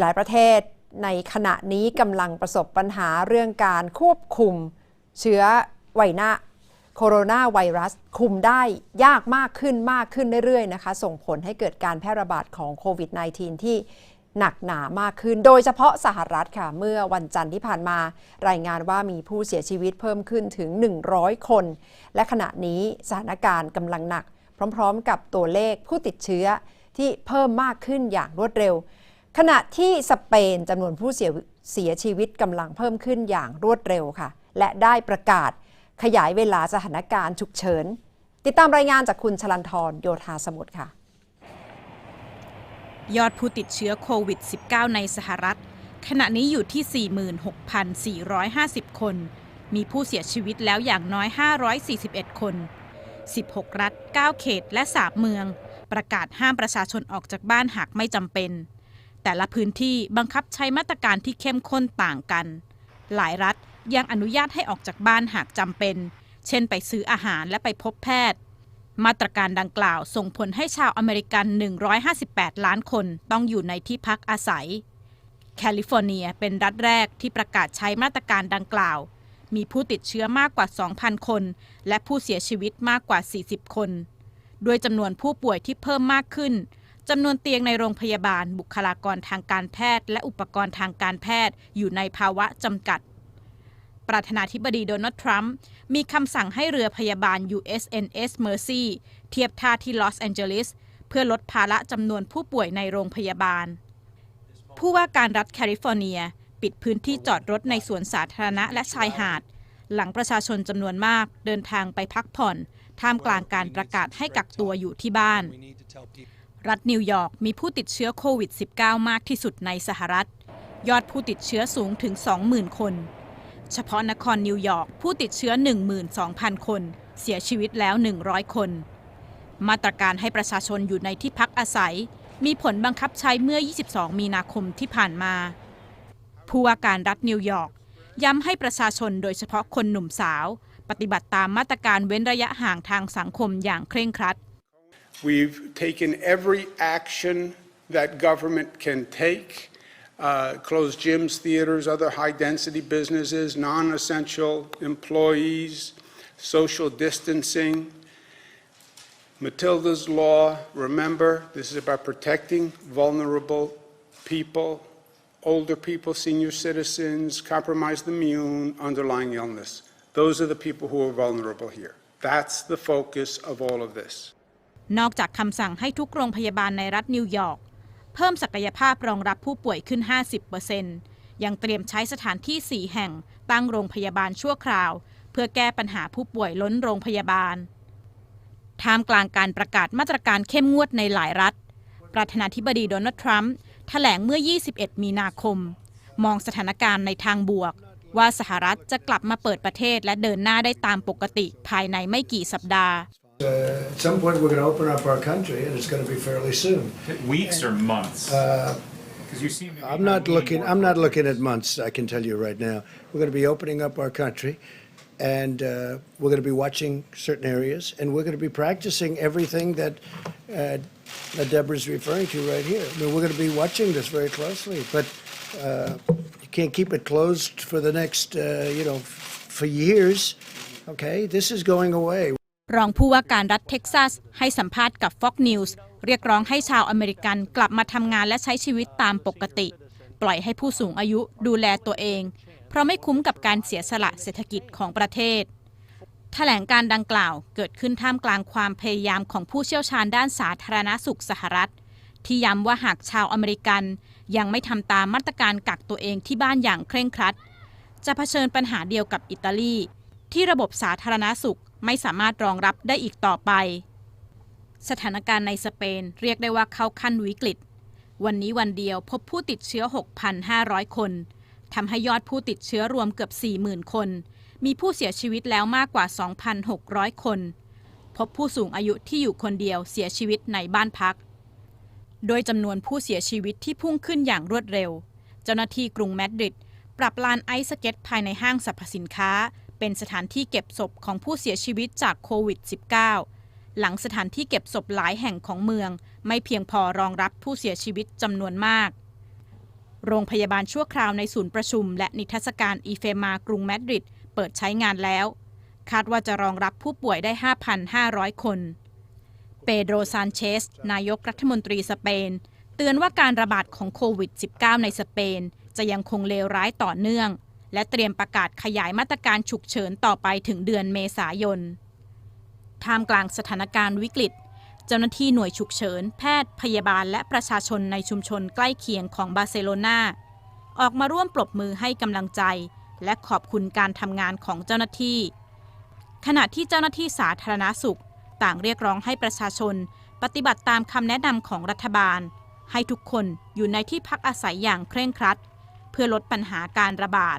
หลาย ๆ ประเทศในขณะนี้กำลังประสบปัญหาเรื่องการควบคุม เชื้อไวนาโคโรนาไวรัส คุมได้ยากมากขึ้นมากขึ้นเรื่อย ๆ นะคะ ส่งผลให้เกิดการแพร่ระบาดของโควิด -19 ที่หนักหนามากขึ้น โดยเฉพาะสหรัฐค่ะ เมื่อวันจันทร์ที่ผ่านมา รายงานว่ามีผู้เสียชีวิตเพิ่มขึ้นถึง 100 คน และขณะนี้สถานการณ์กำลังหนัก พร้อม ๆ กับตัวเลขผู้ติดเชื้อที่เพิ่มมากขึ้นอย่างรวดเร็ว ขณะที่สเปนจำนวนผู้เสียเสียชีวิตกำลังเพิ่มขึ้นอย่างรวดเร็วค่ะ และได้ประกาศขยายเวลาสถานการณ์ฉุกเฉิน ติดตามรายงานจากคุณชลันทรโยธาสมุทรค่ะ ยอดผู้ติดเชื้อโควิด -19 ในสหรัฐ ขณะนี้อยู่ที่ 46,450 คน มีผู้เสียชีวิตแล้วอย่างน้อย 541 คน 16 รัฐ 9 เขตและ 3 เมือง ประกาศห้ามประชาชนออกจากบ้านหากไม่จำเป็น แต่ละพื้นที่บังคับใช้มาตรการที่เข้มข้นต่างกัน หลายรัฐยังอนุญาตให้ออกจากบ้านหากจำเป็น เช่นไปซื้ออาหารและไปพบแพทย์ มาตรการดังกล่าวส่งผลให้ชาวอเมริกัน 158 ล้านคนต้องอยู่ในที่พักอาศัย แคลิฟอร์เนียเป็นรัฐแรกที่ประกาศใช้มาตรการดังกล่าว มีผู้ติดเชื้อมากกว่า 2,000 คน และผู้เสียชีวิตมากกว่า 40 คน ด้วยจำนวนผู้ป่วยที่เพิ่มมากขึ้น จำนวนเตียงในโรงพยาบาล บุคลากรทางการแพทย์ และอุปกรณ์ทางการแพทย์อยู่ในภาวะจำกัด ประธานาธิบดีโดนัลด์ทรัมป์มีคำสั่งให้เรือพยาบาล USNS Mercy เทียบท่าที่ลอสแอนเจลิสเพื่อลดภาระจำนวนผู้ป่วยในโรงพยาบาล ผู้ว่าการรัฐแคลิฟอร์เนีย ปิดพื้นที่จอดรถในสวนสาธารณะและชายหาด หลังประชาชนจำนวนมากเดินทางไปพักผ่อน ท่ามกลางการประกาศให้กักตัวอยู่ที่บ้าน รัฐนิวยอร์กมีผู้ติดเชื้อโควิด -19 มากที่สุดในสหรัฐ ยอดผู้ติดเชื้อสูงถึง 20,000 คน เฉพาะนครนิวยอร์กผู้ติดเชื้อ 12,000 คน เสียชีวิตแล้ว 100 คน มาตรการให้ประชาชนอยู่ในที่พักอาศัย มีผลบังคับใช้เมื่อ 22 มีนาคมที่ผ่านมา ผู้ว่าการรัฐนิวยอร์กย้ำให้ประชาชนโดยเฉพาะคนหนุ่มสาว ปฏิบัติตามมาตรการเว้นระยะห่างทางสังคมอย่างเคร่งครัด We've taken every action that government can take. Uh, closed gyms, theaters, other high density businesses, non essential employees, social distancing. Matilda's Law, remember, this is about protecting vulnerable people, older people, senior citizens, compromised immune, underlying illness. Those are the people who are vulnerable here. That's the focus of all of this. นอกจากคำสั่งให้ทุกโรงพยาบาลในรัฐนิวยอร์กเพิ่มศักยภาพรองรับผู้ป่วยขึ้น 50%ยังเตรียมใช้สถานที่ 4 แห่งตั้งโรงพยาบาลชั่วคราว เพื่อแก้ปัญหาผู้ป่วยล้นโรงพยาบาล ท่ามกลางการประกาศมาตรการเข้มงวดในหลายรัฐ ประธานาธิบดีโดนัลด์ทรัมป์แถลงเมื่อ 21 มีนาคม มองสถานการณ์ในทางบวก ว่าสหรัฐจะกลับมาเปิดประเทศและเดินหน้าได้ตามปกติภายในไม่กี่สัปดาห์ Uh, at some point, we're going to open up our country, and it's going to be fairly soon. Weeks or months? Because you seem to be I'm not leaning looking. more I'm not looking at months. I can tell you right now. We're going to be opening up our country, and uh, we're going to be watching certain areas, and we're going to be practicing everything that uh, that Deborah's referring to right here. I mean, we're going to be watching this very closely, but uh, you can't keep it closed for the next, uh, you know, f- for years. Okay, this is going away. รองผู้ว่าการรัฐเท็กซัส ให้สัมภาษณ์กับ Fox News เรียกร้องให้ชาวอเมริกันกลับมาทำงานและใช้ชีวิตตามปกติ ปล่อยให้ผู้สูงอายุดูแลตัวเอง เพราะไม่คุ้มกับการเสียสละเศรษฐกิจของประเทศ แถลงการดังกล่าวเกิดขึ้นท่ามกลางความพยายามของผู้เชี่ยวชาญด้านสาธารณสุขสหรัฐ ที่ย้ำว่าหากชาวอเมริกันยังไม่ทำตามมาตรการกักตัวเองที่บ้านอย่างเคร่งครัด จะเผชิญปัญหาเดียวกับอิตาลี ที่ระบบสาธารณสุข ไม่สามารถรองรับได้อีกต่อไป สถานการณ์ในสเปนเรียกได้ว่าเข้าขั้นวิกฤต วันนี้วันเดียวพบผู้ติดเชื้อ 6,500 คนทำให้ยอดผู้ติดเชื้อรวมเกือบ 40,000 คน มีผู้เสียชีวิตแล้วมากกว่า 2,600 คน พบผู้สูงอายุที่อยู่คนเดียวเสียชีวิตในบ้านพัก โดยจำนวนผู้เสียชีวิตที่พุ่งขึ้นอย่างรวดเร็ว เจ้าหน้าที่กรุงมาดริดปรับลานไอซ์สเก็ตภายในห้างสรรพสินค้า เป็นสถานที่เก็บศพของผู้เสียชีวิตจากโควิด -19 หลังสถานที่เก็บศพหลายแห่งของเมือง ไม่เพียงพอรองรับผู้เสียชีวิตจำนวนมาก โรงพยาบาลชั่วคราวในศูนย์ประชุม และนิทรรศการอีเฟมากรุงมาดริดเปิดใช้งานแล้ว คาดว่าจะรองรับผู้ป่วยได้ 5,500 คน เปโดรซานเชส นายกรัฐมนตรีสเปน เตือนว่าการระบาดของโควิด -19 ในสเปน จะยังคงเลวร้ายต่อเนื่อง และเตรียมประกาศขยายมาตรการฉุกเฉินต่อไปถึงเดือนเมษายน ท่ามกลางสถานการณ์วิกฤต เจ้าหน้าที่หน่วยฉุกเฉิน แพทย์ พยาบาล และประชาชนในชุมชนใกล้เคียงของบาร์เซโลนาออกมาร่วมปรบมือให้กำลังใจ และขอบคุณการทำงานของเจ้าหน้าที่ ขณะที่เจ้าหน้าที่สาธารณสุข ต่างเรียกร้องให้ประชาชน ปฏิบัติตามคำแนะนำของรัฐบาล ให้ทุกคนอยู่ในที่พักอาศัยอย่างเคร่งครัด เพื่อลดปัญหาการระบาด